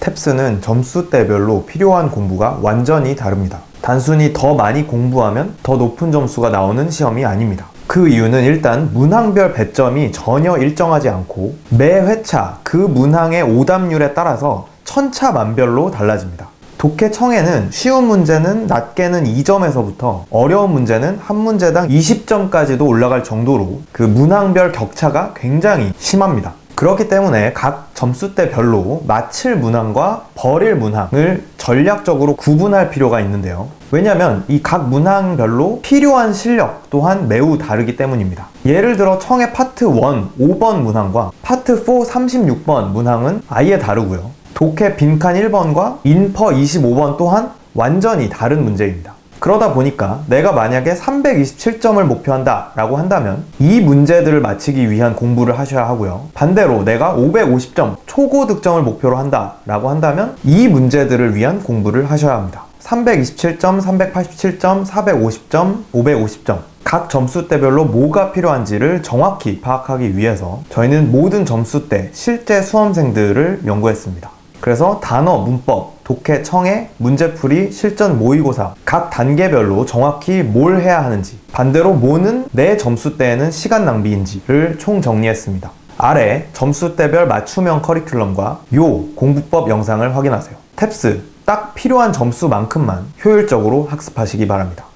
탭스는 점수대별로 필요한 공부가 완전히 다릅니다. 단순히 더 많이 공부하면 더 높은 점수가 나오는 시험이 아닙니다. 그 이유는 일단 문항별 배점이 전혀 일정하지 않고 매 회차 그 문항의 오답률에 따라서 천차만별로 달라집니다. 독해 청에는 쉬운 문제는 낮게는 2점에서부터 어려운 문제는 한 문제당 20점까지도 올라갈 정도로 그 문항별 격차가 굉장히 심합니다. 그렇기 때문에 각 점수대별로 마칠 문항과 버릴 문항을 전략적으로 구분할 필요가 있는데요. 왜냐하면 이 각 문항별로 필요한 실력 또한 매우 다르기 때문입니다. 예를 들어 청의 파트 1 5번 문항과 파트 4 36번 문항은 아예 다르고요. 독해 빈칸 1번과 인퍼 25번 또한 완전히 다른 문제입니다. 그러다 보니까 내가 만약에 327점을 목표한다 라고 한다면 이 문제들을 맞히기 위한 공부를 하셔야 하고요. 반대로 내가 550점 초고 득점을 목표로 한다 라고 한다면 이 문제들을 위한 공부를 하셔야 합니다. 327점, 387점, 450점, 550점 각 점수대별로 뭐가 필요한지를 정확히 파악하기 위해서 저희는 모든 점수대 실제 수험생들을 연구했습니다. 그래서 단어, 문법, 독해, 청해, 문제풀이, 실전 모의고사 각 단계별로 정확히 뭘 해야 하는지 반대로 뭐는 내 점수대에는 시간 낭비인지를 총 정리했습니다. 아래 점수대별 맞춤형 커리큘럼과 요 공부법 영상을 확인하세요. 탭스 딱 필요한 점수만큼만 효율적으로 학습하시기 바랍니다.